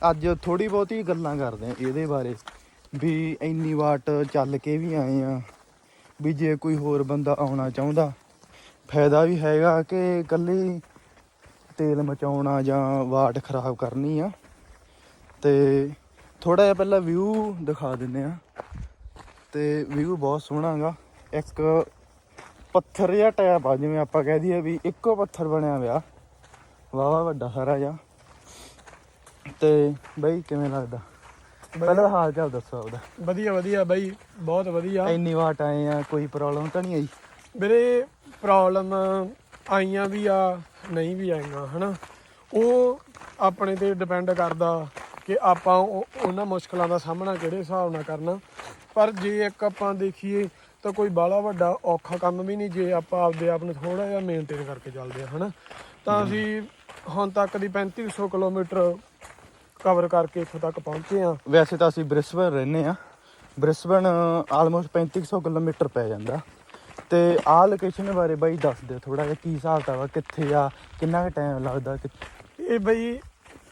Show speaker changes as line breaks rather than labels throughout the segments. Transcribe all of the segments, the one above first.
ਅੱਜ ਥੋੜੀ ਬਹੁਤੀ ਗੱਲਾਂ ਕਰਦੇ ਆ ਇਹਦੇ ਬਾਰੇ, ਵੀ ਇੰਨੀ ਵਾਟ ਚੱਲ ਕੇ ਵੀ ਆਏ ਆ ਵੀ ਜੇ ਕੋਈ ਹੋਰ ਬੰਦਾ ਆਉਣਾ ਚਾਹੁੰਦਾ, ਫਾਇਦਾ ਵੀ ਹੈਗਾ ਕਿ ਇਕੱਲੇ ਤੇਲ ਮਚਾਉਣਾ ਜਾਂ ਵਾਟ ਖਰਾਬ ਕਰਨੀ ਆ। ਤੇ ਥੋੜਾ ਜਿਹਾ ਪਹਿਲਾਂ ਵਿਊ ਦਿਖਾ ਦਿੰਨੇ ਆ ਤੇ ਵਿਊ ਬਹੁਤ ਸੋਹਣਾਗਾ ਇੱਕ ਪੱਥਰ ਜਿਹਾ ਟੈਪ ਆ, ਜਿਵੇਂ ਆਪਾਂ ਕਹਿ ਦਈਏ ਵੀ ਇੱਕੋ ਪੱਥਰ ਬਣਿਆ ਹੋਇਆ। ਵਾਵਾ ਵੱਡਾ ਸਾਰਾ ਜਿਹਾ। ਤੇ ਬਈ ਕਿਵੇਂ ਲੱਗਦਾ? ਪਹਿਲਾਂ ਹਾਲ ਚਾਲ ਦੱਸੋ ਉਹਦਾ
ਵਧੀਆ ਵਧੀਆ ਬਾਈ ਬਹੁਤ ਵਧੀਆ।
ਇੰਨੀ ਵਾਟ ਆਏ ਆ ਕੋਈ ਪ੍ਰੋਬਲਮ ਤਾਂ ਨਹੀਂ ਆਈ?
ਵੀਰੇ ਪ੍ਰੋਬਲਮ ਆਈਆਂ ਵੀ ਆ ਨਹੀਂ ਵੀ ਆਈਆਂ ਹਨਾ? ਉਹ ਆਪਣੇ ਤੇ ਡਿਪੈਂਡ ਕਰਦਾ ਕਿ ਆਪਾਂ ਉਹ- ਉਹਨਾਂ ਮੁਸ਼ਕਲਾਂ ਦਾ ਸਾਹਮਣਾ ਕਿਹੜੇ ਹਿਸਾਬ ਨਾਲ ਕਰਨਾ। ਪਰ ਜੇ ਇੱਕ ਆਪਾਂ ਦੇਖੀਏ ਤਾਂ ਕੋਈ ਬਾਲਾ ਵੱਡਾ ਔਖਾ ਕੰਮ ਵੀ ਨਹੀਂ ਜੇ ਆਪਾਂ ਆਪਦੇ ਆਪ ਨੂੰ ਥੋੜਾ ਜਿਹਾ ਮੇਨਟੇਨ ਕਰਕੇ ਚੱਲਦੇ ਆ ਹਨਾ? ਤਾਂ ਅਸੀਂ ਹੁਣ ਤੱਕ ਦੀ 3500 ਕਿਲੋਮੀਟਰ ਕਵਰ ਕਰਕੇ ਇੱਥੋਂ ਤੱਕ ਪਹੁੰਚੇ ਆ
ਵੈਸੇ ਤਾਂ ਅਸੀਂ ਬ੍ਰਿਸਬਨ ਰਹਿੰਦੇ ਆ ਬ੍ਰਿਸਬਨ ਆਲਮੋਸਟ 3500 ਕਿਲੋਮੀਟਰ ਪੈ ਜਾਂਦਾ। ਤੇ ਆਹ ਲੋਕੇਸ਼ਨ ਬਾਰੇ ਬਾਈ ਦੱਸ ਦਿਓ ਥੋੜਾ ਜਿਹਾ ਕੀ ਹਿਸਾਬ ਵਾ ਕਿੱਥੇ ਆ ਕਿੰਨਾ ਕੁ ਟਾਈਮ ਲੱਗਦਾ ਕਿ
ਇਹ ਬਈ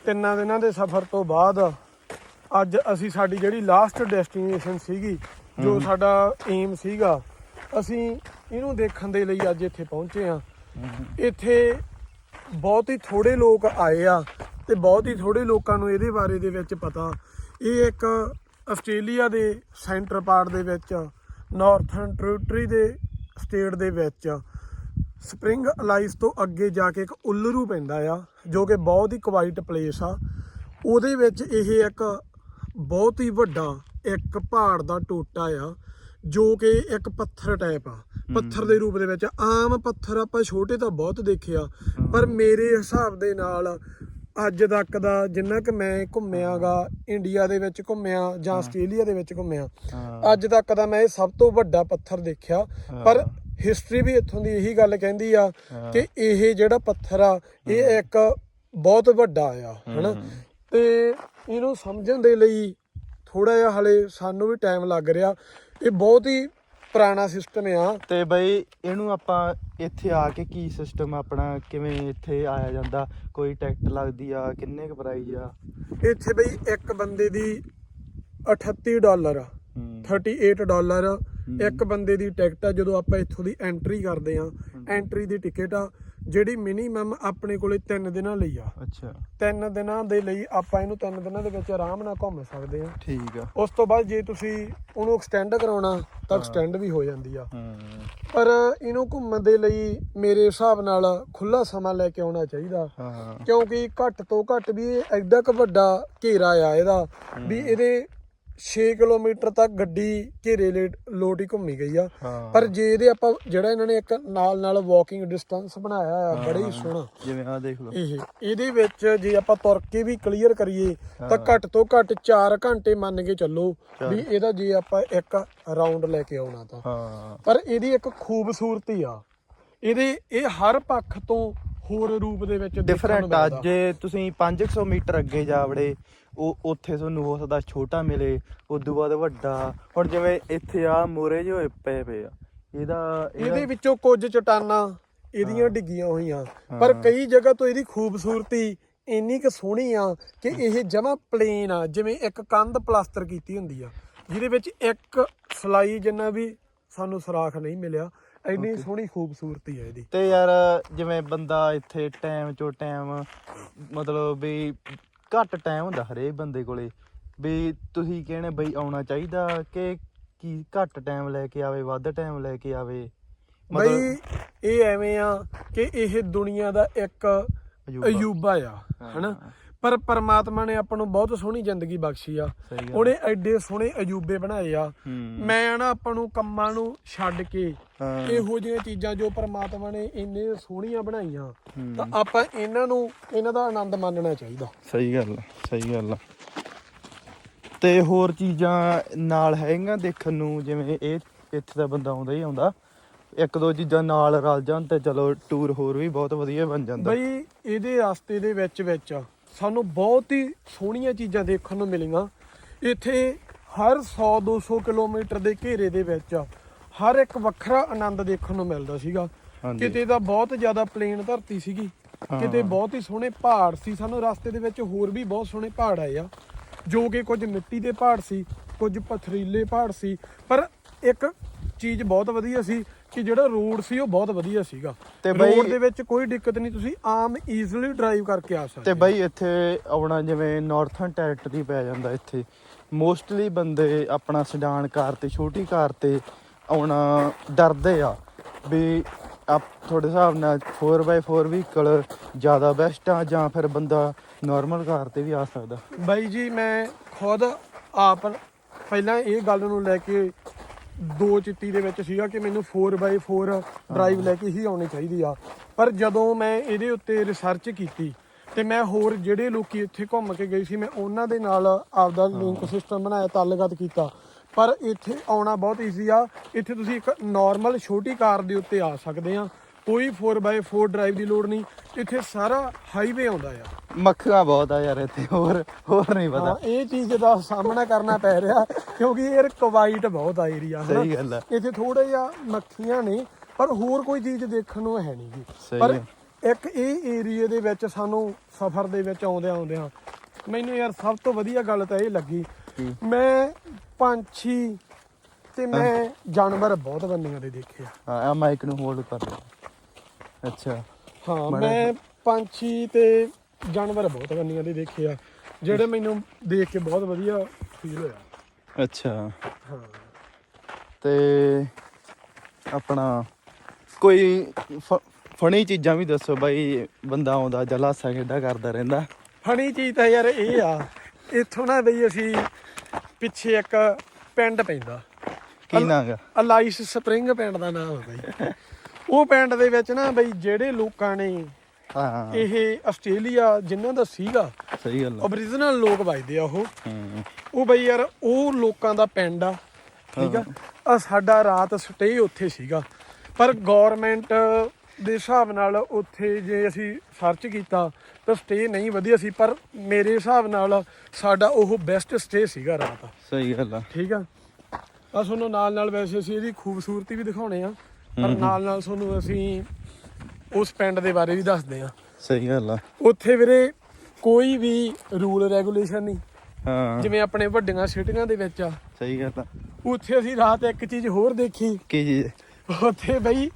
ਤਿੰਨਾਂ ਦਿਨਾਂ ਦੇ ਸਫ਼ਰ ਤੋਂ ਬਾਅਦ ਅੱਜ ਅਸੀਂ ਸਾਡੀ ਜਿਹੜੀ ਲਾਸਟ ਡੈਸਟੀਨੇਸ਼ਨ ਸੀਗੀ ਜੋ ਸਾਡਾ ਏਮ ਸੀਗਾ ਅਸੀਂ ਇਹਨੂੰ ਦੇਖਣ ਦੇ ਲਈ ਅੱਜ ਇੱਥੇ ਪਹੁੰਚੇ ਆ ਇੱਥੇ ਬਹੁਤ ਹੀ ਥੋੜੇ ਲੋਕ ਆਏ ਆ। ਤੇ ਬਹੁਤ ਹੀ ਥੋੜੇ ਲੋਕਾਂ ਨੂੰ ਇਹਦੇ ਬਾਰੇ ਦੇ ਵਿੱਚ ਪਤਾ। ਇਹ ਇੱਕ ਆਸਟ੍ਰੇਲੀਆ ਦੇ ਸੈਂਟਰ ਪਾਰਟ ਦੇ ਵਿੱਚ ਨਾਰਥਰਨ ਟੈਰੀਟਰੀ ਦੇ ਸਟੇਟ ਦੇ ਵਿੱਚ। ਸਪ੍ਰਿੰਗ ਅਲਾਈਸ ਤੋਂ ਅੱਗੇ ਜਾ ਕੇ ਇੱਕ ਉੱਲਰੂ ਪੈਂਦਾ ਆ ਜੋ ਕਿ ਬਹੁਤ ਹੀ ਕੁਆਇਟ ਪਲੇਸ ਆ। ਉਹਦੇ ਵਿੱਚ ਇਹ ਇੱਕ ਬਹੁਤ ਹੀ ਵੱਡਾ ਇੱਕ ਪਹਾੜ ਦਾ ਟੋਟਾ ਆ ਜੋ ਕਿ ਇੱਕ ਪੱਥਰ ਟਾਈਪ ਆ। ਪੱਥਰ ਦੇ ਰੂਪ ਦੇ ਵਿੱਚ ਆਮ ਪੱਥਰ ਆਪਾਂ ਛੋਟੇ ਤਾਂ ਬਹੁਤ ਦੇਖਿਆ ਪਰ ਮੇਰੇ ਹਿਸਾਬ ਦੇ ਨਾਲ ਅੱਜ ਤੱਕ ਦਾ ਜਿੰਨਾ ਕਿ ਮੈਂ ਘੁੰਮਿਆਗਾ ਇੰਡੀਆ ਦੇ ਵਿੱਚ ਘੁੰਮਿਆ ਜਾਂ ਆਸਟ੍ਰੇਲੀਆ ਦੇ ਵਿੱਚ ਘੁੰਮਿਆ। ਅੱਜ ਤੱਕ ਦਾ ਮੈਂ ਇਹ ਸਭ ਤੋਂ ਵੱਡਾ ਪੱਥਰ ਦੇਖਿਆ। ਪਰ ਹਿਸਟਰੀ ਵੀ ਇੱਥੋਂ ਦੀ ਇਹੀ ਗੱਲ ਕਹਿੰਦੀ ਆ ਕਿ ਇਹ ਜਿਹੜਾ ਪੱਥਰ ਆ ਇਹ ਇੱਕ ਬਹੁਤ ਵੱਡਾ ਆ ਹਨਾ? ਤੇ ਇਹਨੂੰ ਸਮਝਣ ਦੇ ਲਈ ਥੋੜਾ ਜਿਹਾ ਹਲੇ ਸਾਨੂੰ ਵੀ ਟਾਈਮ ਲੱਗ ਰਿਹਾ। ਇਹ ਬਹੁਤ ਹੀ ਪੁਰਾਣਾ ਸਿਸਟਮ ਆ।
ਤੇ ਬਈ ਇਹਨੂੰ ਆਪਾਂ ਇੱਥੇ ਆ ਕੇ ਕੀ ਸਿਸਟਮ ਆਪਣਾ ਕਿਵੇਂ ਇੱਥੇ ਆਇਆ ਜਾਂਦਾ? ਕੋਈ ਟਿਕਟ ਲੱਗਦੀ ਆ ਕਿੰਨੇ ਕੁ ਪ੍ਰਾਈਸ ਆ?
ਇੱਥੇ ਬਈ ਇੱਕ ਬੰਦੇ ਦੀ 38 ਡਾਲਰ ਆ 38 ਡਾਲਰ ਇੱਕ ਬੰਦੇ ਦੀ ਟਿਕਟ ਆ ਜਦੋਂ ਆਪਾਂ ਇੱਥੋਂ ਦੀ ਐਂਟਰੀ ਕਰਦੇ ਆ। ਐਂਟਰੀ ਦੀ ਟਿਕਟ ਆ ਜਿਹੜੀ ਮਿਨੀਮਮ ਆਪਣੇ ਕੋਲੇ 3 ਦਿਨਾਂ ਲਈ ਆ।
ਅੱਛਾ।
3 ਦਿਨਾਂ ਦੇ ਲਈ ਆਪਾਂ ਇਹਨੂੰ 3 ਦਿਨਾਂ ਦੇ ਵਿੱਚ ਆਰਾਮ ਨਾਲ ਘੁੰਮ ਸਕਦੇ ਆ
ਠੀਕ ਆ।
ਉਸ ਤੋਂ ਬਾਅਦ ਜੇ ਤੁਸੀਂ ਉਹਨੂੰ ਐਕਸਟੈਂਡ ਕਰਾਉਣਾ ਤਾਂ ਐਕਸਟੈਂਡ ਵੀ ਹੋ ਜਾਂਦੀ ਆ। ਪਰ ਇਹਨੂੰ ਘੁੰਮਣ ਦੇ ਲਈ ਮੇਰੇ ਹਿਸਾਬ ਨਾਲ ਖੁੱਲਾ ਸਮਾਂ ਲੈ ਕੇ ਆਉਣਾ ਚਾਹੀਦਾ। ਕਿਉਂਕਿ ਘੱਟ ਤੋਂ ਘੱਟ ਵੀ ਐਡਾ ਕੁ ਵੱਡਾ ਘੇਰਾ ਆ ਇਹਦਾ ਵੀ ਇਹਦੇ 6 ਕਿਲੋਮੀਟਰ ਤੱਕ ਗੱਡੀ ਘੇਰੇ ਲੋਟ ਹੀ ਘੁੰਮੀ ਗਈ ਆ। ਪਰ ਜੇ ਇਹਦੇ ਆਪਾਂ ਜਿਹੜਾ ਇਹਨਾਂ ਨੇ ਇੱਕ ਨਾਲ ਨਾਲ ਵਾਕਿੰਗ ਡਿਸਟੈਂਸ ਬਣਾਇਆ ਆ ਬੜਾ ਹੀ। ਸੋਹਣਾ।
ਜਿਵੇਂ ਆ ਦੇਖ ਲਓ।
ਇਹ ਇਹਦੇ ਵਿੱਚ ਜੇ ਆਪਾਂ ਤੁਰ ਕੇ ਵੀ ਕਲੀਅਰ ਕਰੀਏ ਤਾਂ ਘੱਟ ਤੋਂ ਘੱਟ 4 ਘੰਟੇ ਮੰਨ ਕੇ ਚੱਲੋ ਵੀ ਇਹਦਾ ਜੇ ਆਪਾਂ ਇੱਕ ਰਾਉਂਡ ਲੈ ਕੇ ਆਉਣਾ ਤਾਂ। ਪਰ ਇਹਦੀ ਇੱਕ ਖੂਬਸੂਰਤੀ ਆ। ਇਹਦੇ ਇਹ ਹਰ ਪੱਖ ਤੋਂ ਹੋਰ ਰੂਪ ਦੇ ਵਿੱਚ
ਡਿਫਰੈਂਟ ਆ ਜੇ ਤੁਸੀਂ 500 ਮੀਟਰ ਅੱਗੇ ਜਾ ਵੜੇ ਉਹ ਉੱਥੇ ਤੁਹਾਨੂੰ ਹੋ ਸਕਦਾ ਛੋਟਾ ਮਿਲੇ ਉਦੋਂ ਬਾਅਦ ਵੱਡਾ। ਹੁਣ ਜਿਵੇਂ ਇੱਥੇ ਆ ਮੋਰੇ ਹੋਏ ਪਏ ਪਏ ਆ ਇਹਦਾ
ਇਹਦੇ ਵਿੱਚੋਂ ਕੁਝ ਚਟਾਨਾਂ ਇਹਦੀਆਂ ਡਿੱਗੀਆਂ ਹੋਈਆਂ। ਪਰ ਕਈ ਜਗ੍ਹਾ ਤੋਂ ਇਹਦੀ ਖੂਬਸੂਰਤੀ ਇੰਨੀ ਕੁ ਸੋਹਣੀ ਆ ਕਿ ਇਹ ਜਮਾ ਪਲੇਨ ਆ ਜਿਵੇਂ ਇੱਕ ਕੰਧ ਪਲਾਸਟਰ ਕੀਤੀ ਹੁੰਦੀ ਆ ਜਿਹਦੇ ਵਿੱਚ ਇੱਕ ਸਲਾਈ ਜਿੰਨਾ ਵੀ ਸਾਨੂੰ ਸਰਾਖ ਨਹੀਂ ਮਿਲਿਆ ਇੰਨੀ ਸੋਹਣੀ ਖੂਬਸੂਰਤੀ ਆ ਇਹਦੀ।
ਤੇ ਯਾਰ ਜਿਵੇਂ ਬੰਦਾ ਇੱਥੇ ਟਾਈਮ ਚੋਂ ਟਾਈਮ ਮਤਲਬ ਵੀ ਘੱਟ ਟਾਈਮ ਹੁੰਦਾ ਹਰੇਕ ਬੰਦੇ ਕੋਲੇ ਵੀ ਤੁਸੀਂ ਕਹਿੰਦੇ ਬਈ ਆਉਣਾ ਚਾਹੀਦਾ ਕਿ ਕੀ ਘੱਟ ਟਾਈਮ ਲੈ ਕੇ ਆਵੇ ਵੱਧ ਟਾਈਮ ਲੈ ਕੇ ਆਵੇ?
ਬਈ ਇਹ ਐਵੇਂ ਆ ਕਿ ਇਹ ਦੁਨੀਆ ਦਾ ਇੱਕ। ਅਯੂਬਾ। ਆ ਹਨਾ? ਪਰ ਪਰਮਾਤਮਾ ਨੇ ਆਪਾਂ ਨੂੰ ਬਹੁਤ ਸੋਹਣੀ ਜ਼ਿੰਦਗੀ ਬਖਸ਼ੀ ਆ। ਉਹਨੇ ਐਡੇ ਸੋਹਣੇ ਅਯੂਬੇ ਬਣਾਏ ਆ। ਮੈਂ ਨਾ ਆਪਾਂ ਨੂੰ ਕੰਮਾਂ ਨੂੰ ਛੱਡ ਕੇ ਇਹੋ ਜਿਹੀਆਂ ਚੀਜ਼ਾਂ ਜੋ ਪਰਮਾਤਮਾ ਨੇ ਇੰਨੇ ਸੋਹਣੀਆਂ ਬਣਾਈਆਂ। ਤਾਂ ਆਪਾਂ ਇਹਨਾਂ ਨੂੰ ਇਹਨਾਂ ਦਾ ਆਨੰਦ ਮਾਣਨਾ ਚਾਹੀਦਾ।
ਸਹੀ ਗੱਲ ਸਹੀ ਗੱਲ ਤੇ ਹੋਰ ਚੀਜ਼ਾਂ ਨਾਲ ਹੈਗੀਆਂ ਦੇਖਣ ਨੂੰ ਜਿਵੇਂ ਇਹ ਇੱਥੇ ਦਾ ਬੰਦਾ ਆਉਂਦਾ ਹੀ ਆਉਂਦਾ। ਇੱਕ ਦੋ ਚੀਜ਼ਾਂ ਨਾਲ ਰਲ ਜਾਣ ਤੇ ਚਲੋ ਟੂਰ ਹੋਰ ਵੀ ਬਹੁਤ ਵਧੀਆ ਬਣ ਜਾਂਦਾ।
ਬਈ ਇਹਦੇ ਰਸਤੇ ਦੇ ਵਿੱਚ ਵਿੱਚ ਸਾਨੂੰ ਬਹੁਤ ਹੀ ਸੋਹਣੀਆਂ ਚੀਜ਼ਾਂ ਦੇਖਣ ਨੂੰ ਮਿਲੀਆਂ। ਇੱਥੇ ਹਰ 100 200 ਕਿਲੋਮੀਟਰ ਦੇ ਘੇਰੇ ਦੇ ਵਿੱਚ ਹਰ ਇੱਕ ਵੱਖਰਾ ਆਨੰਦ ਦੇਖਣ ਨੂੰ ਮਿਲਦਾ ਸੀਗਾ। ਕਿਤੇ ਤਾਂ ਬਹੁਤ ਜ਼ਿਆਦਾ ਪਲੇਨ ਧਰਤੀ ਸੀਗੀ। ਕਿਤੇ ਬਹੁਤ ਹੀ ਸੋਹਣੇ ਪਹਾੜ ਸੀ। ਸਾਨੂੰ ਰਸਤੇ ਦੇ ਵਿੱਚ ਹੋਰ ਵੀ ਬਹੁਤ ਸੋਹਣੇ ਪਹਾੜ ਆਏ ਆ। ਜੋ ਕਿ ਕੁਝ ਮਿੱਟੀ ਦੇ ਪਹਾੜ ਸੀ ਕੁਝ ਪਥਰੀਲੇ ਪਹਾੜ ਸੀ। ਪਰ ਇੱਕ ਚੀਜ਼ ਬਹੁਤ ਵਧੀਆ ਸੀ ਕਿ ਜਿਹੜਾ ਰੋਡ ਸੀ ਉਹ ਬਹੁਤ ਵਧੀਆ ਸੀਗਾ।
ਤੇ ਬਈ-
ਰੋਡ ਦੇ ਵਿੱਚ ਕੋਈ ਦਿੱਕਤ ਨਹੀਂ ਤੁਸੀਂ ਆਮ ਈਜ਼ੀਲੀ ਡਰਾਈਵ ਕਰਕੇ ਆ ਸਕਦੇ
ਤੇ। ਬਈ ਇੱਥੇ ਆਉਣਾ ਜਿਵੇਂ ਨਾਰਥਰਨ ਟੈਰੀਟਰੀ ਪੈ ਜਾਂਦਾ ਇੱਥੇ। ਮੋਸਟਲੀ ਬੰਦੇ ਆਪਣਾ ਸਡਾਨ ਕਾਰ ਤੇ ਛੋਟੀ ਕਾਰ ਤੇ ਆਉਣਾ ਡਰਦੇ ਆ ਵੀ ਆਪ ਤੁਹਾਡੇ ਹਿਸਾਬ ਨਾਲ 4x4 ਵਹੀਕਲ ਜ਼ਿਆਦਾ ਬੈਸਟ ਆ ਜਾਂ ਫਿਰ ਬੰਦਾ ਨਾਰਮਲ ਕਾਰ ਤੇ ਵੀ ਆ ਸਕਦਾ?
ਬਾਈ ਜੀ ਮੈਂ ਖੁਦ ਆਪ ਪਹਿਲਾਂ ਇਹ ਗੱਲ ਨੂੰ ਲੈ ਕੇ ਦੋ ਚਿੱਤੀ ਦੇ ਵਿੱਚ ਸੀਗਾ ਕਿ ਮੈਨੂੰ 4x4 ਡਰਾਈਵ ਲੈ ਕੇ ਹੀ ਆਉਣੀ ਚਾਹੀਦੀ ਆ। ਪਰ ਜਦੋਂ ਮੈਂ ਇਹਦੇ ਉੱਤੇ ਰਿਸਰਚ ਕੀਤੀ ਤੇ ਮੈਂ ਹੋਰ ਜਿਹੜੇ ਲੋਕੀ ਇੱਥੇ ਘੁੰਮ ਕੇ ਗਏ ਸੀ ਮੈਂ ਉਹਨਾਂ ਦੇ ਨਾਲ ਆਪਦਾ ਲਿੰਕ ਸਿਸਟਮ ਬਣਾਇਆ ਤਾਲੁਕਾਤ ਕੀਤਾ। ਪਰ ਇੱਥੇ ਆਉਣਾ ਬਹੁਤ ਈਜ਼ੀ ਆ। ਇੱਥੇ ਤੁਸੀਂ ਇੱਕ ਨਾਰਮਲ ਛੋਟੀ ਕਾਰ ਦੇ ਉੱਤੇ ਆ ਸਕਦੇ ਆ। ਕੋਈ 4x4 ਡਰਾਈਵ ਦੀ ਲੋੜ ਨਹੀਂ। ਇੱਥੇ ਸਾਰਾ ਹਾਈਵੇ ਆਉਂਦਾ ਆ।
ਮੱਖੀਆਂ ਬਹੁਤ ਆ ਯਾਰ ਇੱਥੇ ਹੋਰ ਹੋਰ ਨਹੀਂ
ਹਾਂ
ਪਤਾ
ਇਹ ਚੀਜ਼ ਦਾ ਸਾਹਮਣਾ ਕਰਨਾ ਪੈ ਰਿਹਾ ਕਿਉਂਕਿ ਇਹ ਕਵਾਈਟ ਬਹੁਤ ਆ ਏਰੀਆ
ਸਹੀ ਗੱਲ ਆ।
ਇੱਥੇ ਥੋੜੇ ਜਿਹਾ ਮੱਖੀਆਂ ਨੇ ਪਰ ਹੋਰ ਕੋਈ ਚੀਜ਼ ਦੇਖਣ ਨੂੰ ਹੈ ਨਹੀਂ ਜੀ। ਪਰ। ਇੱਕ ਇਹ ਏਰੀਆ ਦੇ ਵਿੱਚ ਸਾਨੂੰ ਸਫ਼ਰ ਦੇ ਵਿੱਚ ਆਉਂਦੇ ਆਉਂਦੇ ਆ ਮੈਨੂੰ ਯਾਰ ਸਭ ਤੋਂ ਵਧੀਆ ਗੱਲ ਤਾਂ ਇਹ ਲੱਗੀ? ਮੈਂ ਪੰਛੀ ਤੇ ਮੈਂ ਜਾਨਵਰ ਬਹੁਤ ਬੰਦੀਆਂ ਦੇ ਦੇਖੇ ਆ।
ਹਾਂ ਆ ਮਾਈਕ ਨੂੰ ਹੋਲਡ ਕਰ ਅੱਛਾ।
ਹਾਂ ਮੈਂ ਪੰਛੀ ਤੇ ਜਾਨਵਰ ਬਹੁਤ ਬੰਦੀਆਂ ਦੇ ਦੇਖੇ ਆ ਜਿਹੜੇ ਮੈਨੂੰ ਦੇਖ ਕੇ ਬਹੁਤ ਵਧੀਆ ਫੀਲ ਹੋਇਆ।
ਅੱਛਾ।
ਹਾਂ।
ਤੇ ਆਪਣਾ ਕੋਈ ਫਣੀ ਚੀਜ਼ਾਂ ਵੀ ਦੱਸੋ ਬਾਈ ਬੰਦਾ ਆਉਂਦਾ ਜਾਂ ਹਾਸਾ ਖੇਡਾ ਕਰਦਾ ਰਹਿੰਦਾ।
ਫਣੀ ਚੀਜ਼ ਤਾਂ ਯਾਰ ਇਹ ਆ ਇੱਥੋਂ ਨਾ ਬਈ ਅਸੀਂ ਪਿੱਛੇ ਇੱਕ ਪਿੰਡ ਪੈਂਦਾ।
ਕੀ ਨਾਂਗਾ
ਅਲਾਈਸ ਸਪਰਿੰਗ ਪਿੰਡ ਦਾ ਨਾਮ ਹੈ ਬਈ। ਉਹ ਪਿੰਡ ਦੇ ਵਿੱਚ ਨਾ ਬਈ ਜਿਹੜੇ ਲੋਕਾਂ ਨੇ
ਹਾਂ
ਇਹ ਆਸਟ੍ਰੇਲੀਆ ਜਿਨ੍ਹਾਂ ਦਾ ਸੀਗਾ
ਸਹੀ ਗੱਲ।
ਓਰੀਜਨਲ ਲੋਕ ਵੱਜਦੇ ਆ ਉਹ।
ਹੂੰ।
ਉਹ ਬਈ ਯਾਰ ਉਹ ਲੋਕਾਂ ਦਾ ਪਿੰਡ ਆ ਠੀਕ ਆ? ਆ ਸਾਡਾ ਰਾਤ ਸਟੇ ਉੱਥੇ ਸੀਗਾ। ਪਰ ਗਵਰਨਮੈਂਟ ਦੇ ਹਿਸਾਬ ਨਾਲ ਉੱਥੇ ਜੇ ਅਸੀਂ ਸਰਚ ਕੀਤਾ ਤਾਂ ਸਟੇ ਨਹੀਂ ਵਧੀਆ ਸੀ ਪਰ ਮੇਰੇ ਹਿਸਾਬ ਨਾਲ ਸਾਡਾ ਉਹ ਬੈਸਟ ਸਟੇ ਸੀਗਾ ਰਾਤ।
ਸਹੀ ਗੱਲ ਆ।
ਠੀਕ ਆ? ਆ ਤੁਹਾਨੂੰ ਨਾਲ ਨਾਲ ਵੈਸੇ ਅਸੀਂ ਇਹਦੀ ਖੂਬਸੂਰਤੀ ਵੀ ਦਿਖਾਉਣੇ ਆ। ਪਰ ਨਾਲ ਨਾਲ ਤੁਹਾਨੂੰ ਅਸੀਂ ਉਸ ਪਿੰਡ ਦੇ ਬਾਰੇ ਵੀ ਦੱਸਦੇ ਆ
ਸਹੀ ਗੱਲ ਆ।
ਉੱਥੇ ਵੀਰੇ ਕੋਈ ਵੀ ਰੂਲ ਰੈਗੂਲੇਸ਼ਨ ਨਹੀਂ।
ਹਾਂ।
ਜਿਵੇਂ ਆਪਣੇ ਵੱਡੀਆਂ ਸਿਟੀਆਂ ਦੇ ਵਿੱਚ ਆ।
ਸਹੀ ਗੱਲ ਆ।
ਉੱਥੇ ਅਸੀਂ ਰਾਤ ਇੱਕ ਚੀਜ਼ ਹੋਰ ਦੇਖੀ।
ਕੀ ਜੀ?
ਉੱਥੇ ਬਈ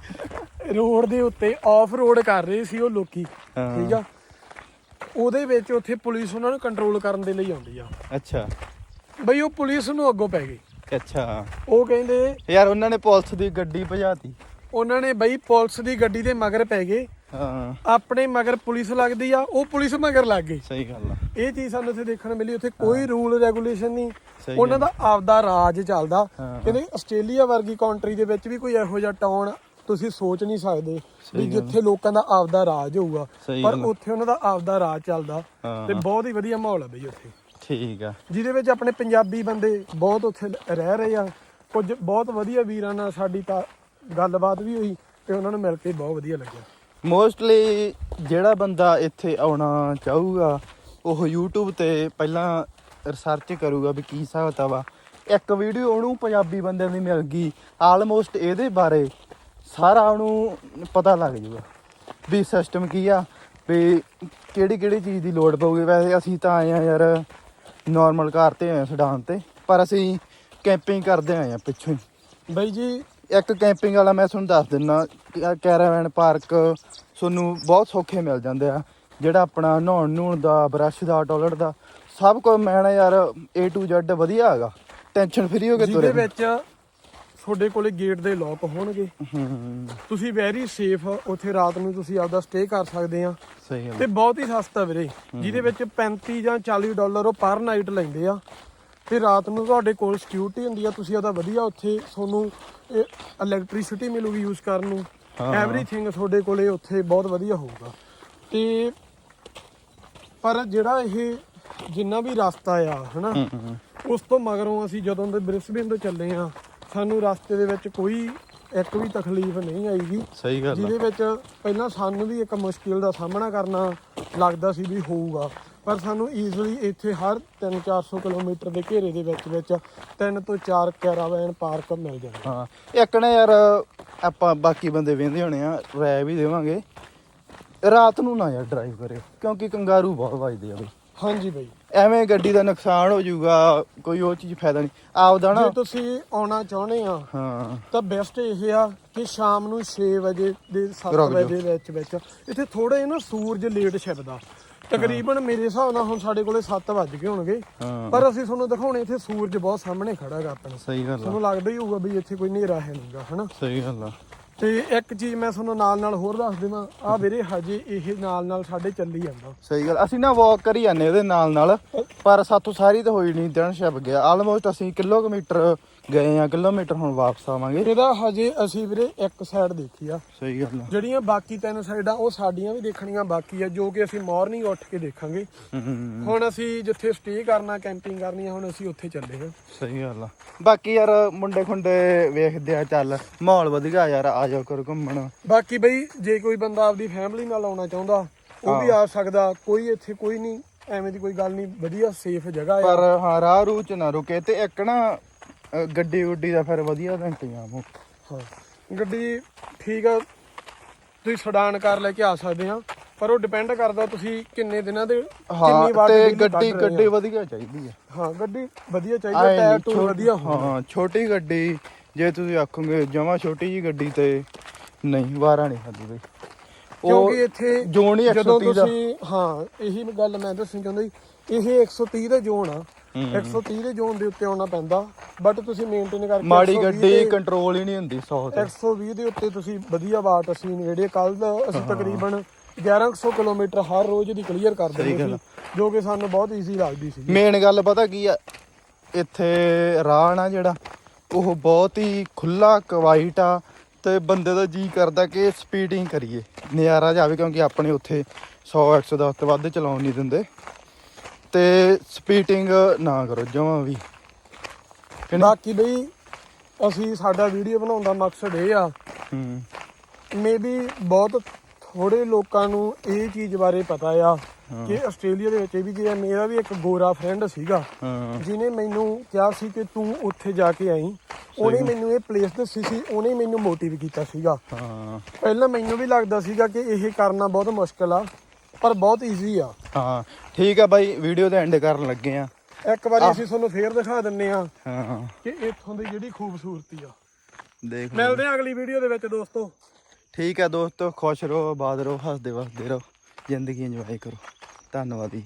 ਰੋਡ ਦੇ ਉੱਤੇ ਆਫ ਰੋਡ ਕਰ ਰਹੇ ਸੀ ਉਹ ਲੋਕੀ। ਠੀਕ ਆ? ਉਹਦੇ ਵਿੱਚ ਉੱਥੇ ਪੁਲਿਸ ਉਹਨਾਂ ਨੂੰ ਕੰਟਰੋਲ ਕਰਨ ਦੇ ਲਈ ਆਉਂਦੀ ਆ।
ਅੱਛਾ।
ਬਈ ਉਹ ਪੁਲਿਸ ਨੂੰ ਅੱਗੋਂ ਪੈ ਗਈ।
ਅੱਛਾ।
ਉਹ ਕਹਿੰਦੇ
ਯਾਰ ਉਹਨਾਂ ਨੇ ਪੁਲਿਸ ਦੀ ਗੱਡੀ ਭਜਾਤੀ।
ਉਹਨਾਂ ਨੇ ਬਈ ਪੁਲਿਸ ਦੀ ਗੱਡੀ ਦੇ ਮਗਰ ਪੈ ਗਏ।
ਹਾਂ।
ਆਪਣੇ ਮਗਰ ਪੁਲਿਸ ਲੱਗਦੀ ਆ ਉਹ ਪੁਲਿਸ ਮਗਰ ਲੱਗ ਗਈ
ਸਹੀ ਗੱਲ ਆ।
ਇਹ ਚੀਜ਼ ਸਾਨੂੰ ਇੱਥੇ ਦੇਖਣ ਨੂੰ ਮਿਲੀ ਉੱਥੇ ਕੋਈ ਰੂਲ ਰੈਗੂਲੇਸ਼ਨ ਨਹੀਂ।
ਸਹੀ
ਉਹਨਾਂ ਦਾ ਆਪਦਾ ਰਾਜ ਚੱਲਦਾ।
ਹਾਂ।
ਕਹਿੰਦੇ ਆਸਟ੍ਰੇਲੀਆ ਵਰਗੀ ਕੰਟਰੀ ਦੇ ਵਿੱਚ ਵੀ ਕੋਈ ਇਹੋ ਜਿਹਾ ਟਾਊਨ ਤੁਸੀਂ ਸੋਚ ਨਹੀਂ ਸਕਦੇ ਵੀ
ਸਹੀ ਗੱਲ।
ਜਿੱਥੇ ਲੋਕਾਂ ਦਾ ਆਪਦਾ ਰਾਜ ਹੋਊਗਾ।
ਸਹੀ
ਪਰ
ਗੱਲ।
ਉੱਥੇ ਉਹਨਾਂ ਦਾ ਆਪਦਾ ਰਾਜ ਚੱਲਦਾ
ਹਾਂ।
ਤੇ ਬਹੁਤ ਹੀ ਵਧੀਆ ਮਾਹੌਲ ਹੈ ਬਈ ਉੱਥੇ।
ਠੀਕ ਆ।
ਜਿਹਦੇ ਵਿੱਚ ਆਪਣੇ ਪੰਜਾਬੀ ਬੰਦੇ ਬਹੁਤ ਉੱਥੇ ਰਹਿ ਰਹੇ ਆ। ਕੁਝ ਬਹੁਤ ਵਧੀਆ ਵੀਰਾਂ ਨਾਲ ਸਾਡੀ ਤਾਂ ਗੱਲਬਾਤ ਵੀ ਹੋਈ ਤੇ ਉਹਨਾਂ ਨੂੰ ਮਿਲ ਕੇ ਬਹੁਤ ਵਧੀਆ ਲੱਗਿਆ।
ਮੋਸਟਲੀ ਜਿਹੜਾ ਬੰਦਾ ਇੱਥੇ ਆਉਣਾ ਚਾਹੂਗਾ ਉਹ YouTube ਤੇ ਪਹਿਲਾਂ ਰਿਸਰਚ ਕਰੂਗਾ ਵੀ ਕੀ ਹਿਸਾਬ ਵਾ ਇੱਕ ਵੀਡੀਓ ਉਹਨੂੰ ਪੰਜਾਬੀ ਬੰਦਿਆਂ ਦੀ ਮਿਲ ਗਈ ਆਲਮੋਸਟ ਇਹਦੇ ਬਾਰੇ ਸਾਰਾ ਉਹਨੂੰ ਪਤਾ ਲੱਗ ਜੂਗਾ ਵੀ ਸਿਸਟਮ ਕੀ ਆ ਵੀ ਕਿਹੜੀ ਕਿਹੜੀ ਚੀਜ਼ ਦੀ ਲੋੜ ਪਊਗੀ। ਵੈਸੇ ਅਸੀਂ ਤਾਂ ਆਏ ਆ ਯਾਰ ਨਾਰਮਲ ਕਾਰ ਤੇ ਆਏ ਆ ਸਡਾਨ ਤੇ ਪਰ ਅਸੀਂ ਕੈਂਪਿੰਗ ਕਰਦੇ ਆਏ ਆ ਪਿੱਛੋਂ ਹੀ।
ਬਈ ਜੀ
ਇੱਕ ਕੈਂਪਿੰਗ ਵਾਲਾ ਮੈਂ ਤੁਹਾਨੂੰ ਦੱਸ ਦਿੰਨਾ ਕੈਰਾਵੈਨ ਪਾਰਕ ਤੁਹਾਨੂੰ ਬਹੁਤ ਸੌਖੇ ਮਿਲ ਜਾਂਦੇ ਆ। ਜਿਹੜਾ ਆਪਣਾ ਨਹਾਉਣ ਨੂਣ ਦਾ ਬਰਸ਼ ਦਾ ਟਾਇਲਟ ਦਾ ਸਭ ਕੁਝ ਮੈਂ ਨਾ ਯਾਰ A to Z ਵਧੀਆ ਹੈਗਾ। ਟੈਨਸ਼ਨ ਫਰੀ ਹੋ ਕੇ
ਜਿਹਦੇ
ਤੁਰੇ
ਵਿੱਚ ਤੁਹਾਡੇ ਕੋਲੇ ਗੇਟ ਦੇ ਲੋਕ ਹੋਣਗੇ। ਤੁਸੀਂ ਵੈਰੀ ਸੇਫ ਉੱਥੇ ਰਾਤ ਨੂੰ ਤੁਸੀਂ ਆਪਦਾ ਸਟੇ ਕਰ ਸਕਦੇ ਆ।
ਸਹੀ
ਤੇ ਬਹੁਤ ਹੀ ਸਸਤਾ ਵੀਰੇ ਜਿਹਦੇ ਵਿੱਚ 35 ਜਾਂ 40 ਡਾਲਰ ਉਹ ਪਰ ਨਾਈਟ ਲੈਂਦੇ ਆ। ਤੇ ਰਾਤ ਨੂੰ ਤੁਹਾਡੇ ਕੋਲ ਸਿਕਿਉਰਿਟੀ ਹੁੰਦੀ ਆ ਤੁਸੀਂ ਉਹਦਾ ਵਧੀਆ ਉੱਥੇ ਤੁਹਾਨੂੰ ਇਲੈਕਟ੍ਰਿਸਿਟੀ ਮਿਲੂਗੀ ਯੂਜ਼ ਕਰਨ ਨੂੰ। ਐਵਰੀਥਿੰਗ ਤੁਹਾਡੇ ਕੋਲੇ ਉੱਥੇ ਬਹੁਤ ਵਧੀਆ ਹੋਊਗਾ। ਤੇ ਪਰ ਜਿਹੜਾ ਇਹ ਜਿੰਨਾ ਵੀ ਰਸਤਾ ਆ ਹਨਾ। ਉਸ ਤੋਂ ਮਗਰੋਂ ਅਸੀਂ ਜਦੋਂ ਦੇ ਬ੍ਰਿਸਬੇਨ ਤੋਂ ਚੱਲੇ ਆ ਸਾਨੂੰ ਰਸਤੇ ਦੇ ਵਿੱਚ ਕੋਈ ਇੱਕ ਵੀ ਤਕਲੀਫ ਨਹੀਂ ਆਈਗੀ।
ਸਹੀ ਗੱਲ
ਜਿਹਦੇ ਵਿੱਚ ਪਹਿਲਾਂ ਸਾਨੂੰ ਵੀ ਇੱਕ ਮੁਸ਼ਕਿਲ ਦਾ ਸਾਹਮਣਾ ਕਰਨਾ ਲੱਗਦਾ ਸੀ ਵੀ ਹੋਊਗਾ। ਪਰ ਸਾਨੂੰ ਈਜ਼ੀਲੀ ਇੱਥੇ ਹਰ 3-400 ਕਿਲੋਮੀਟਰ ਦੇ ਘੇਰੇ ਦੇ ਵਿੱਚ ਵਿੱਚ ਤਿੰਨ ਤੋਂ ਚਾਰ ਕੈਰਾਵੈਨ ਪਾਰਕ ਮਿਲ ਜਾਂਦੇ।
ਹਾਂ ਇੱਕ ਨਾ ਯਾਰ ਆਪਾਂ ਬਾਕੀ ਬੰਦੇ ਵੇਂਦੇ ਹੋਣੇ ਆ ਰਾਏ ਵੀ ਦੇਵਾਂਗੇ। ਰਾਤ ਨੂੰ ਨਾ ਯਾਰ ਡਰਾਈਵ ਕਰਿਓ ਕਿਉਂਕਿ ਕੰਗਾਰੂ ਬਹੁਤ ਵੱਜਦੇ ਆ ਬਈ।
ਹਾਂਜੀ ਬਾਈ।
ਐਵੇਂ ਗੱਡੀ ਦਾ ਨੁਕਸਾਨ ਹੋ ਜਾਊਗਾ ਕੋਈ ਉਹ ਚੀਜ਼ ਫਾਇਦਾ ਨਹੀਂ। ਆਪਦਾ ਨਾ
ਜੇ ਤੁਸੀਂ ਆਉਣਾ ਚਾਹੁੰਦੇ ਆ
ਹਾਂ।
ਤਾਂ ਬੈਸਟ ਇਹ ਆ ਕਿ ਸ਼ਾਮ ਨੂੰ 6 ਵਜੇ ਦੇ 7
ਰੁਕ ਜਾਓ।
ਵਜੇ ਦੇ ਵਿੱਚ ਵਿੱਚ ਇੱਥੇ ਥੋੜਾ ਜਿਹਾ ਨਾ ਸੂਰਜ ਲੇਟ ਛਿਪਦਾ। ਤਕਰੀਬਨ ਮੇਰੇ ਹਿਸਾਬ ਨਾਲ ਹੁਣ ਸਾਡੇ ਕੋਲੇ 7 ਵੱਜ ਗਏ ਹੋਣਗੇ
ਹਾਂ।
ਪਰ ਅਸੀਂ ਤੁਹਾਨੂੰ ਦਿਖਾਉਣੇ ਇੱਥੇ ਸੂਰਜ ਬਹੁਤ ਸਾਹਮਣੇ ਖੜਾ ਹੈਗਾ ਆਪਣੇ।
ਸਹੀ ਗੱਲ ਆ।
ਤੁਹਾਨੂੰ ਲੱਗਦਾ ਹੀ ਹੋਊਗਾ ਵੀ ਇੱਥੇ ਕੋਈ ਹਨੇਰਾ ਹੈ ਨਹੀਂਗਾ ਹਨਾ?
ਸਹੀ ਗੱਲ ਆ।
ਤੇ ਇੱਕ ਚੀਜ਼ ਮੈਂ ਤੁਹਾਨੂੰ ਨਾਲ ਨਾਲ ਹੋਰ ਦੱਸ ਦੇਵਾਂ। ਆ ਵੀਰੇ, ਹਜੇ ਇਹ ਨਾਲ ਨਾਲ ਸਾਡੇ ਚੱਲੀ ਜਾਂਦਾ।
ਸਹੀ ਗੱਲ। ਅਸੀਂ ਨਾ ਵਾਕ ਕਰੀ ਜਾਂਦੇ ਇਹਦੇ ਨਾਲ ਨਾਲ, ਪਰ ਸਾਥੋਂ ਸਾਰੀ ਤਾਂ ਹੋਈ ਨਹੀਂ, ਦਿਨ ਛਪ ਗਿਆ। ਆਲਮੋਸਟ ਅਸੀਂ ਕਿਲੋਮੀਟਰ ਗਏ ਆ ਕਿਲੋਮੀਟਰ ਹੁਣ ਵਾਪਸ ਆਵਾਂਗੇ।
ਇਹਦਾ ਹਜੇ ਅਸੀਂ ਵੀਰੇ ਇੱਕ ਸਾਈਡ ਦੇਖੀ ਆ।
ਸਹੀ ਗੱਲ ਆ।
ਜਿਹੜੀਆਂ ਬਾਕੀ ਤਿੰਨ ਸਾਈਡਾਂ ਉਹ ਸਾਡੀਆਂ ਵੀ ਦੇਖਣੀਆਂ ਬਾਕੀ ਆ ਜੋ ਕਿ ਅਸੀਂ ਮਾਰਨਿੰਗ ਉੱਠ ਕੇ ਦੇਖਾਂਗੇ। ਹੁਣ ਅਸੀਂ ਜਿੱਥੇ ਸਟੇ ਕਰਨਾ ਕੈਂਪਿੰਗ ਕਰਨੀ ਆ ਹੁਣ ਅਸੀਂ ਉੱਥੇ ਚੱਲੇ ਹਾਂ
ਸਹੀ ਗੱਲ ਆ। ਬਾਕੀ ਯਾਰ ਮੁੰਡੇ ਖੁੰਡੇ ਵੇਖਦੇ ਆ ਚੱਲ ਮਾਹੌਲ ਵਧੀਆ ਯਾਰ ਆ ਜਾਓ ਕਰ ਘੁੰਮਣ।
ਬਾਕੀ ਬਈ ਜੇ ਕੋਈ ਬੰਦਾ ਆਪਦੀ ਫੈਮਿਲੀ ਨਾਲ ਆਉਣਾ ਚਾਹੁੰਦਾ ਉਹ ਵੀ ਆ ਸਕਦਾ। ਕੋਈ ਇੱਥੇ ਕੋਈ ਨਹੀਂ ਐਵੇਂ ਦੀ ਕੋਈ ਗੱਲ ਨਹੀਂ ਵਧੀਆ ਸੇਫ ਜਗ੍ਹਾ
ਪਰ
ਆ
ਹਾਂ ਰਾਹ ਰੂਹ ਚ ਨਾ ਰੁਕੇ ਤੇ ਇੱਕ ਨਾ ਅ, ਗੱਡੀ ਉੱਡੀ ਦਾ ਫਿਰ ਵਧੀਆ ਦਾ ਇੰਤਜ਼ਾਮ ਹੋ
ਹਾਂ। ਗੱਡੀ ਠੀਕ ਆ ਤੁਸੀਂ ਸਡਾਨ ਕਾਰ ਲੈ ਕੇ ਆ ਸਕਦੇ ਆ ਪਰ ਉਹ ਡਿਪੈਂਡ ਕਰਦਾ ਤੁਸੀਂ ਕਿੰਨੇ ਦਿਨਾਂ ਦੇ
ਹਾਂ
ਕਿੰਨੀ ਵਾਰ
ਤੇ
daily ਕੱਢ
ਗੱਡੀ
ਰਹੇ
ਗੱਡੀ
ਆ।
ਵਧੀਆ ਚਾਹੀਦੀ ਆ।
ਹਾਂ ਗੱਡੀ ਵਧੀਆ ਚਾਹੀਦੀ
ਆਏਂ
ਟਾਇਰ ਟੂਰ
ਛੋ-
ਵਧੀਆ ਹੋਣ
ਹਾਂ ਛੋਟੀ ਗੱਡੀ ਜੇ ਤੁਸੀਂ ਆਖੋਗੇ ਜਮਾ ਛੋਟੀ ਜੀ ਗੱਡੀ ਤੇ ਨਹੀਂ ਵਾਰਾ ਨਹੀਂ ਖਾਦੀ ਬਈ।
ਕਿਉਂਕਿ ਇੱਥੇ
ਜ਼ੋਨ ਹੀ
ਜਦੋਂ
130 ਦਾ।
ਤੁਸੀਂ ਹਾਂ ਇਹੀ ਗੱਲ ਮੈਂ ਦੱਸਣੀ ਚਾਹੁੰਦਾ ਸੀ ਇਹ 130 ਦਾ ਜ਼ੋਨ ਆ। 130 ਦੇ ਜ਼ੋਨ ਦੇ ਉੱਤੇ ਆਉਣਾ ਪੈਂਦਾ ਬਟ ਤੁਸੀਂ ਮੇਨਟੇਨ ਕਰਕੇ
ਮਾੜੀ
120
ਗੱਡੀ
ਦੇ-
ਕੰਟਰੋਲ ਹੀ ਨਹੀਂ ਹੁੰਦੀ 100 ਤੇ।
120 ਦੇ ਉੱਤੇ ਤੁਸੀਂ ਵਧੀਆ ਵਾਟ ਅਸੀਂ ਨੇੜੇ ਕੱਲ ਅਸੀਂ ਤਕਰੀਬਨ 1100 ਕਿਲੋਮੀਟਰ ਹਰ ਰੋਜ਼ ਦੀ ਕਲੀਅਰ ਕਰ ਦਿੰਦੇ ਸੀ ਜੋ ਕਿ ਸਾਨੂੰ ਬਹੁਤ ਈਜ਼ੀ ਲੱਗਦੀ ਸੀ
ਮੇਨ ਗੱਲ ਪਤਾ ਕੀ ਆ ਇੱਥੇ ਰਾਹ ਨਾ ਜਿਹੜਾ ਉਹ ਬਹੁਤ ਹੀ ਖੁੱਲਾ ਕਵਾਈਟ ਆ ਤੇ ਬੰਦੇ ਦਾ ਜੀ ਕਰਦਾ ਕਿ ਸਪੀਡਿੰਗ ਕਰੀਏ। ਨਜ਼ਾਰਾ ਜਾਵੇ ਕਿਉਂਕਿ ਆਪਣੇ ਉੱਥੇ 100 110 ਤੋਂ ਵੱਧ ਚਲਾਉਣ ਨਹੀਂ ਦਿੰਦੇ। ਤੇ ਸਪੀਡਿੰਗ ਨਾ ਕਰੋ ਜਮਾਂ ਵੀ?
ਬਾਕੀ ਬਈ ਅਸੀਂ ਸਾਡਾ ਵੀਡੀਓ ਬਣਾਉਣ ਦਾ ਮਕਸਦ ਇਹ ਆ।
ਹੂੰ।
ਮੇਬੀ ਬਹੁਤ ਥੋੜੇ ਲੋਕਾਂ ਨੂੰ ਇਹ ਚੀਜ਼ ਬਾਰੇ ਪਤਾ ਆ ਕਿ ਆਸਟ੍ਰੇਲੀਆ ਦੇ ਵਿੱਚ ਇਹ ਵੀ ਜੇ ਮੇਰਾ ਵੀ ਇੱਕ ਗੋਰਾ ਫਰੈਂਡ ਸੀਗਾ
ਹਾਂ।
ਜਿਨੇ ਮੈਨੂੰ ਕਿਹਾ ਸੀ ਕਿ ਤੂੰ ਉੱਥੇ ਜਾ ਕੇ ਆਈ। ਉਹਨੇ ਮੈਨੂੰ ਇਹ ਪਲੇਸ ਦੱਸੀ ਸੀ ਉਹਨੇ ਮੈਨੂੰ ਮੋਟੀਵ ਕੀਤਾ ਸੀਗਾ।
ਹਾਂ।
ਪਹਿਲਾਂ ਮੈਨੂੰ ਵੀ ਲੱਗਦਾ ਸੀਗਾ ਕਿ ਇਹ ਕਰਨਾ ਬਹੁਤ ਮੁਸ਼ਕਲ ਆ। ਪਰ ਬਹੁਤ ਈਜ਼ੀ ਆ।
ਹਾਂ ਠੀਕ ਆ ਬਾਈ ਵੀਡੀਓ ਦਾ ਐਂਡ ਕਰਨ ਲੱਗੇ ਆ।
ਇੱਕ ਵਾਰੀ ਅਸੀਂ ਤੁਹਾਨੂੰ ਫੇਰ ਦਿਖਾ ਦਿੰਨੇ ਆ
ਹਾਂ।
ਕਿ ਇੱਥੋਂ ਦੀ ਜਿਹੜੀ ਖੂਬਸੂਰਤੀ ਆ।
ਦੇਖ ਲਓ।
ਮਿਲਦੇ ਆ ਅਗਲੀ ਵੀਡੀਓ ਦੇ ਵਿੱਚ ਦੋਸਤੋ।
ਠੀਕ ਹੈ ਦੋਸਤੋ ਖੁਸ਼ ਰਹੋ ਆਬਾਦ ਰਹੋ ਹੱਸਦੇ ਵਸਦੇ ਰਹੋ ਜ਼ਿੰਦਗੀ ਇੰਜੋਏ ਕਰੋ। ਧੰਨਵਾਦ ਜੀ।